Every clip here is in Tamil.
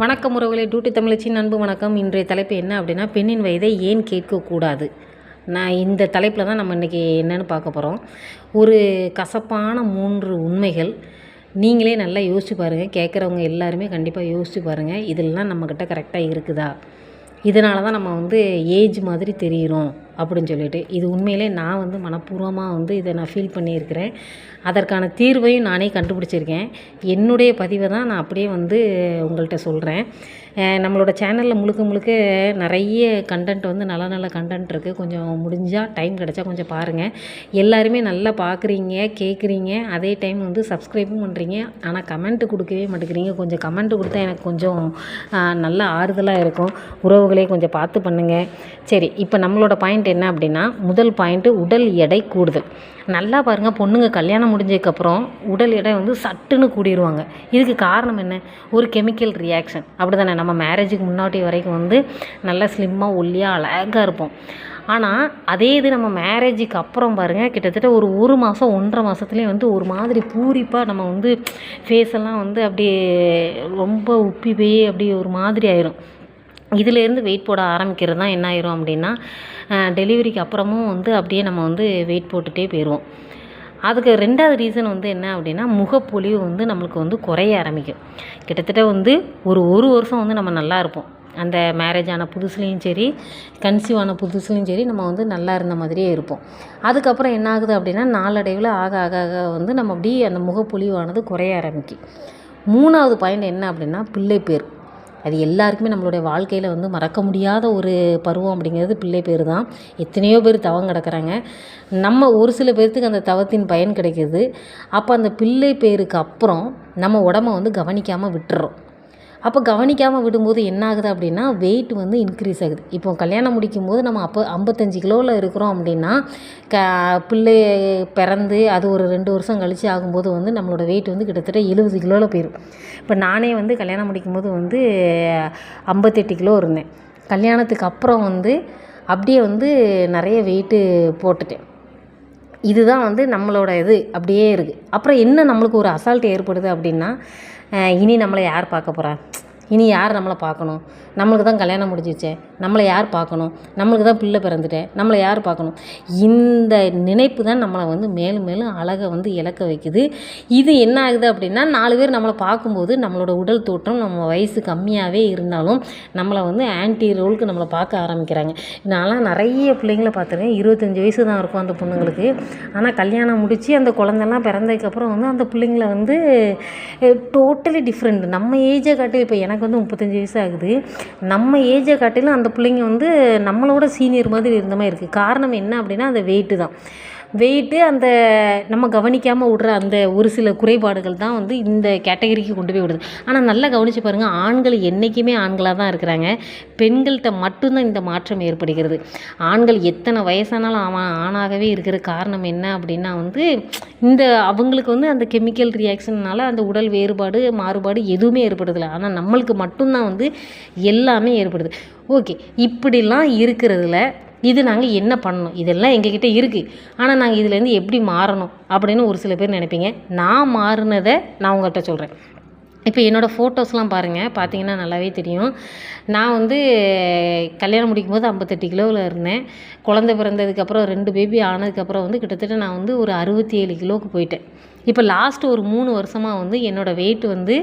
வணக்கம் உறவுகளே டியூட்டி தமிழச்சின் அன்பு வணக்கம். இன்றைய தலைப்பு என்ன அப்படின்னா பெண்ணின் வயதை ஏன் கேட்கக்கூடாது? நான் இந்த தலைப்பில் தான் நம்ம இன்றைக்கி என்னென்னு பார்க்க போகிறோம் ஒரு கசப்பான மூன்று உண்மைகள். நீங்களே நல்லா யோசிச்சு பாருங்கள் கேட்குறவங்க எல்லாருமே கண்டிப்பாக யோசிச்சு பாருங்கள் இதெல்லாம் நம்மக்கிட்ட கரெக்டாக இருக்குதா? இதனால தான் நம்ம வந்து ஏஜ் மாதிரி தெரிகிறோம் அப்படின்னு சொல்லிட்டு. இது உண்மையிலே நான் வந்து மனப்பூர்வமாக வந்து இதை நான் ஃபீல் பண்ணியிருக்கிறேன். அதற்கான தீர்வையும் நானே கண்டுபிடிச்சிருக்கேன். என்னுடைய பதிவை தான் நான் அப்படியே வந்து உங்கள்கிட்ட சொல்கிறேன் நம்மளோட சேனலில் முழுக்க முழுக்க நிறைய கண்டென்ட் வந்து நல்ல நல்ல கண்டென்ட் இருக்குது கொஞ்சம் முடிஞ்சால் டைம் கிடச்சா கொஞ்சம் பாருங்கள் எல்லாருமே நல்லா பார்க்குறீங்க கேட்குறீங்க அதே டைம் வந்து சப்ஸ்கிரைபும் பண்ணுறீங்க ஆனால் கமெண்ட்டு கொடுக்கவே மாட்டேங்கிறீங்க. கொஞ்சம் கமெண்ட்டு கொடுத்தா எனக்கு கொஞ்சம் நல்ல ஆறுதலாக இருக்கும். உறவுகளே கொஞ்சம் பார்த்து பண்ணுங்கள் சரி இப்போ நம்மளோட பாயிண்ட் என்ன அப்படின்னா முதல் பாயிண்ட்டு உடல் எடை கூடுதல். நல்லா பாருங்கள் பொண்ணுங்க கல்யாணம் முடிஞ்சதுக்கப்புறம் உடல் எடை வந்து சட்டுன்னு கூடிடுவாங்க இதுக்கு காரணம் என்ன? ஒரு கெமிக்கல் ரியாக்ஷன் அப்படி தானே நம்ம மேரேஜுக்கு முன்னாடி வரைக்கும் வந்து நல்லா ஸ்லிம்மாக ஒல்லியாக அழகாக இருப்போம். ஆனால் அதே இது நம்ம மேரேஜுக்கு அப்புறம் பாருங்கள் கிட்டத்தட்ட ஒரு ஒரு மாதம் ஒன்றரை மாதத்துலேயே வந்து ஒரு மாதிரி பூரிப்பாக நம்ம வந்து ஃபேஸ் எல்லாம் வந்து அப்படியே ரொம்ப உப்பி போய் அப்படியே ஒரு மாதிரி ஆயிரும். இதிலேருந்து வெயிட் போட ஆரம்பிக்கிறது தான் என்ன ஆயிரும் அப்படின்னா டெலிவரிக்கு அப்புறமும் வந்து அப்படியே நம்ம வந்து வெயிட் போட்டுகிட்டே போயிடுவோம். அதுக்கு ரெண்டாவது ரீசன் வந்து என்ன அப்படின்னா முகப்பொலிவு வந்து நம்மளுக்கு வந்து குறைய ஆரம்பிக்கும். கிட்டத்தட்ட வந்து ஒரு ஒரு வருஷம் வந்து நம்ம நல்லா இருப்போம். அந்த மேரேஜ் ஆன புதுசுலேயும் சரி கன்சீவ் ஆன புதுசுலேயும் சரி நம்ம வந்து நல்லா இருந்த மாதிரியே இருப்போம். அதுக்கப்புறம் என்ன ஆகுது அப்படின்னா நாளடைவில் ஆக ஆக ஆக வந்து நம்ம அப்படியே அந்த முகப்பொலிவானது குறைய ஆரம்பிக்கும். மூணாவது பாயிண்ட் என்ன அப்படின்னா பிள்ளை பேர். அது எல்லாருக்குமே நம்மளுடைய வாழ்க்கையில் வந்து மறக்க முடியாத ஒரு பருவம் அப்படிங்கிறது பிள்ளை பேர் தான் எத்தனையோ பேர் தவம் கிடக்கிறாங்க. நம்ம ஒரு சில பேர்த்துக்கு அந்த தவத்தின் பயன் கிடைக்கிது. அப்போ அந்த பிள்ளை பேருக்கு அப்புறம் நம்ம உடம்ப வந்து கவனிக்காமல் விட்டுறோம். அப்போ கவனிக்காமல் விடும்போது என்ன ஆகுது அப்படின்னா வெயிட் வந்து இன்க்ரீஸ் ஆகுது. இப்போ கல்யாணம் முடிக்கும் போது நம்ம அப்போ ஐம்பத்தஞ்சு கிலோவில் இருக்கிறோம் அப்படின்னா க பிள்ளை பிறந்து அது ஒரு ரெண்டு வருஷம் கழித்து ஆகும்போது வந்து நம்மளோட வெயிட் வந்து கிட்டத்தட்ட எழுபது கிலோவில் போயிடும் இப்போ நானே வந்து கல்யாணம் முடிக்கும்போது வந்து ஐம்பத்தெட்டு கிலோ இருந்தேன். கல்யாணத்துக்கு அப்புறம் வந்து அப்படியே வந்து நிறைய வெயிட்டு போட்டுட்டேன். இதுதான் வந்து நம்மளோட இது அப்படியே இருக்குது அப்புறம் என்ன நம்மளுக்கு ஒரு அசால்ட் ஏற்படுது அப்படின்னா இனி நம்மளை யார் பார்க்க போகிறா இனி யார் நம்மளை பார்க்கணும்? நம்மளுக்கு தான் கல்யாணம் முடிஞ்சிச்சே. நம்மளை யார் பார்க்கணும்? நம்மளுக்கு தான் பிள்ளை பிறந்துட்டேன் நம்மளை யார் பார்க்கணும்? இந்த நினைப்பு தான் நம்மளை வந்து மேலும் மேலும் அழகை வந்து இழக்க வைக்குது. இது என்ன ஆகுது அப்படின்னா நாலு பேர் நம்மளை பார்க்கும்போது நம்மளோட உடல் தோற்றம் நம்ம வயசு கம்மியாகவே இருந்தாலும் நம்மளை வந்து ஆன்டி ரோலுக்கு நம்மளை பார்க்க ஆரம்பிக்கிறாங்க. நான்லாம் நிறைய பிள்ளைங்கள பார்த்துருக்கேன். இருபத்தஞ்சி வயசு தான் இருக்கும் அந்த பொண்ணுங்களுக்கு. ஆனால் கல்யாணம் முடித்து அந்த குழந்தெல்லாம் பிறந்ததுக்கப்புறம் வந்து அந்த பிள்ளைங்கள வந்து டோட்டலி டிஃப்ரெண்ட் நம்ம ஏஜை காட்டி இப்போ எனக்கு வந்து முப்பத்தஞ்சு வயசு ஆகுது. நம்ம ஏஜை காட்டிலும் அந்த பிள்ளைங்க வந்து நம்மளோட சீனியர் மாதிரி இருந்த மாதிரி இருக்குது காரணம் என்ன அப்படின்னா அந்த வெயிட்டு தான். வெயிட்டு அந்த நம்ம கவனிக்காமல் விட்ற அந்த ஒரு சில குறைபாடுகள் தான் வந்து இந்த கேட்டகரிக்கு கொண்டு போய் விடுது. ஆனால் நல்லா கவனித்து பாருங்கள் ஆண்கள் என்றைக்குமே ஆண்களாக தான் இருக்கிறாங்க. பெண்கள்கிட்ட மட்டும்தான் இந்த மாற்றம் ஏற்படுகிறது. ஆண்கள் எத்தனை வயசானாலும் அவன் ஆணாகவே இருக்கிற காரணம் என்ன அப்படின்னா வந்து இந்த அவங்களுக்கு வந்து அந்த கெமிக்கல் ரியாக்ஷன்னால் அந்த உடல் வேறுபாடு மாறுபாடு எதுவுமே ஏற்படுறதில்ல. ஆனால் நம்மளுக்கு மட்டும்தான் வந்து எல்லாமே ஏற்படுது. ஓகே இப்படிலாம் இருக்கிறதுல இது நாங்கள் என்ன பண்ணணும்? இதெல்லாம் எங்ககிட்ட இருக்குது ஆனால் நாங்கள் இதுலேருந்து எப்படி மாறணும்? அப்படின்னு ஒரு சில பேர் நினைப்பீங்க. நான் மாறினதை நான் உங்கள்கிட்ட சொல்கிறேன் இப்போ என்னோடய ஃபோட்டோஸ்லாம் பாருங்கள் பார்த்தீங்கன்னா நல்லாவே தெரியும். நான் வந்து கல்யாணம் முடிக்கும் போது ஐம்பத்தெட்டு கிலோவில் இருந்தேன். குழந்த பிறந்ததுக்கப்புறம் ரெண்டு பேபி ஆனதுக்கப்புறம் வந்து கிட்டத்தட்ட நான் வந்து ஒரு அறுபத்தி ஏழு கிலோவுக்கு போயிட்டேன். இப்போ லாஸ்ட்டு ஒரு மூணு வருஷமாக வந்து என்னோடய வெயிட் வந்து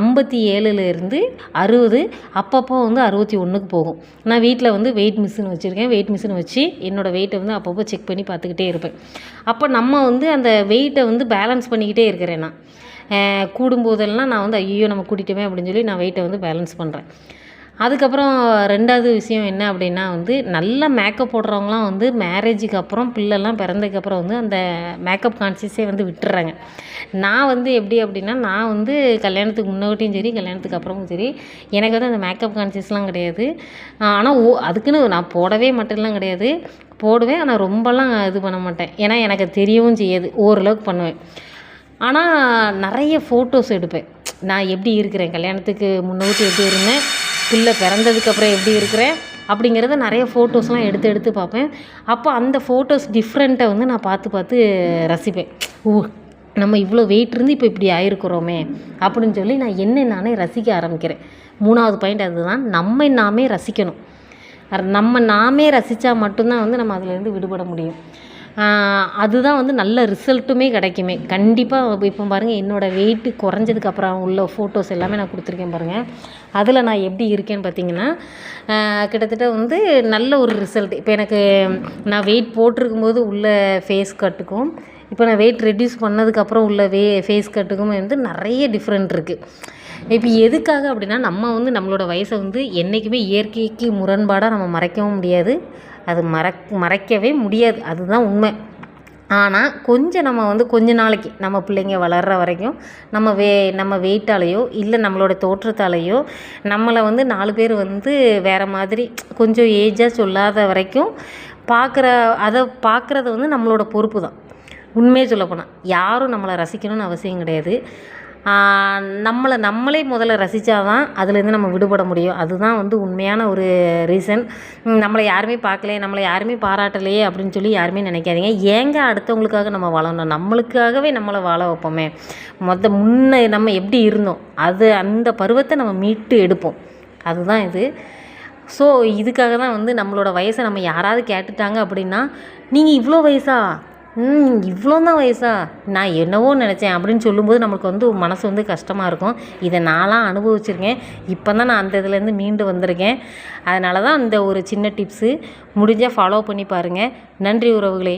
ஐம்பத்தி ஏழுலேருந்து அறுபது அப்பப்போ வந்து அறுபத்தி ஒன்றுக்கு போகும். நான் வீட்டில் வந்து வெயிட் மிஷின் வச்சுருக்கேன். வெயிட் மிஷின் வச்சு என்னோடய வெயிட்டை வந்து அப்பப்போ செக் பண்ணி பார்த்துக்கிட்டே இருப்பேன். அப்போ நம்ம வந்து அந்த வெயிட்டை வந்து பேலன்ஸ் பண்ணிக்கிட்டே இருக்கிறேன் நான். கூடும்போதெல்லாம் நான் வந்து ஐயோ நம்ம கூட்டிட்டோமே அப்படின்னு சொல்லி நான் வெயிட்டை வந்து பேலன்ஸ் பண்ணுறேன் அதுக்கப்புறம் ரெண்டாவது விஷயம் என்ன அப்படின்னா வந்து நல்ல மேக்கப் போடுறவங்களாம் வந்து மேரேஜுக்கு அப்புறம் பிள்ளைலாம் பிறந்ததுக்கப்புறம் வந்து அந்த மேக்கப் கான்சியஸே வந்து விட்டுறாங்க. நான் வந்து எப்படி அப்படின்னா நான் வந்து கல்யாணத்துக்கு முன்னாடியும் சரி கல்யாணத்துக்கு அப்புறமும் சரி எனக்கு வந்து அந்த மேக்கப் கான்சியஸ்லாம் கிடையாது. ஆனால் ஓ அதுக்குன்னு நான் போடவே மட்டும்லாம் கிடையாது. போடுவேன் ஆனால் ரொம்பலாம் இது பண்ண மாட்டேன். ஏன்னா எனக்கு தெரியவும் செய்யாது. ஓரளவுக்கு பண்ணுவேன். ஆனால் நிறைய ஃபோட்டோஸ் எடுப்பேன். நான் எப்படி இருக்கிறேன்? கல்யாணத்துக்கு முன்னோட்டு எப்படி இருந்தேன் பிள்ளை பிறந்ததுக்கப்புறம் எப்படி இருக்கிறேன்? அப்படிங்கிறத நிறைய ஃபோட்டோஸ்லாம் எடுத்து எடுத்து பார்ப்பேன். அப்போ அந்த ஃபோட்டோஸ் டிஃப்ரெண்ட்டை வந்து நான் பார்த்து பார்த்து ரசிப்பேன். ஓ நம்ம இவ்வளோ வெயிட் இருந்து இப்போ இப்படி ஆயிருக்கிறோமே அப்படின்னு சொல்லி நான் என்னை நானே ரசிக்க ஆரம்பிக்கிறேன். மூணாவது பாயிண்ட் அதுதான் நம்ம நாமே ரசிக்கணும். நம்ம நாமே ரசித்தா மட்டும்தான் வந்து நம்ம அதிலேருந்து விடுபட முடியும். அதுதான் வந்து நல்ல ரிசல்ட்டுமே கிடைக்குமே. கண்டிப்பாக இப்போ பாருங்கள் என்னோடய வெயிட்டு குறைஞ்சதுக்கு அப்புறம் உள்ள ஃபோட்டோஸ் எல்லாமே நான் கொடுத்துருக்கேன் பாருங்கள் அதில் நான் எப்படி இருக்கேன்னு பார்த்தீங்கன்னா கிட்டத்தட்ட வந்து நல்ல ஒரு ரிசல்ட் இப்போ எனக்கு நான் வெயிட் போட்டிருக்கும் போது உள்ள ஃபேஸ் கட்டுக்கும் இப்போ நான் வெயிட் ரெடியூஸ் பண்ணதுக்கப்புறம் உள்ள வே ஃபேஸ் கட்டுக்கும் வந்து நிறைய டிஃப்ரெண்ட் இருக்குது இப்போ எதுக்காக அப்படின்னா நம்ம வந்து நம்மளோட வயசை வந்து என்றைக்குமே இயற்கைக்கு முரண்பாடாக நம்ம மறைக்கவும் முடியாது. அது மறக் மறைக்கவே முடியாது. அதுதான் உண்மை. ஆனால் கொஞ்சம் நம்ம வந்து கொஞ்ச நாளைக்கு நம்ம பிள்ளைங்க வளர்கிற வரைக்கும் நம்ம வே நம்ம வெயிட்டாலேயோ இல்லை நம்மளோட தோற்றத்தாலேயோ நம்மளை வந்து நாலு பேர் வந்து வேறு மாதிரி கொஞ்சம் ஏஜாக சொல்லாத வரைக்கும் பார்க்குற அதை பார்க்குறது வந்து நம்மளோட பொறுப்பு தான் உண்மையை சொல்லப்போனால் யாரும் நம்மளை ரசிக்கணும்னு அவசியம் கிடையாது. நம்மளை நம்மளே முதல்ல ரசித்தா தான் அதுலேருந்து நம்ம விடுபட முடியும். அதுதான் வந்து உண்மையான ஒரு ரீசன் நம்மளை யாருமே பார்க்கலையே நம்மளை யாருமே பாராட்டலையே அப்படின்னு சொல்லி யாருமே நினைக்காதீங்க. ஏங்க அடுத்தவங்களுக்காக நம்ம வாழணும்? நம்மளுக்காகவே நம்மளை வாழ வைப்போமே. மொத்த முன்ன நம்ம எப்படி இருந்தோம் அது அந்த பருவத்தை நம்ம மீட்டு எடுப்போம். அதுதான் இது. ஸோ இதுக்காக தான் வந்து நம்மளோட வயசை நம்ம யாராவது கேட்டுட்டாங்க அப்படின்னா நீங்கள் இவ்வளோ வயசா? ம் இவ்வளோ தான் வயசா? நான் என்னவோ நினச்சேன் அப்படின்னு சொல்லும்போது நம்மளுக்கு வந்து மனசு வந்து கஷ்டமாக இருக்கும். இதை நான்லாம் அனுபவிச்சிருக்கேன். இப்போ தான் நான் அந்த இதுலேருந்து மீண்டு வந்திருக்கேன். அதனால தான் இந்த ஒரு சின்ன டிப்ஸு முடிஞ்சால் ஃபாலோ பண்ணி பாருங்கள் நன்றி உறவுகளே.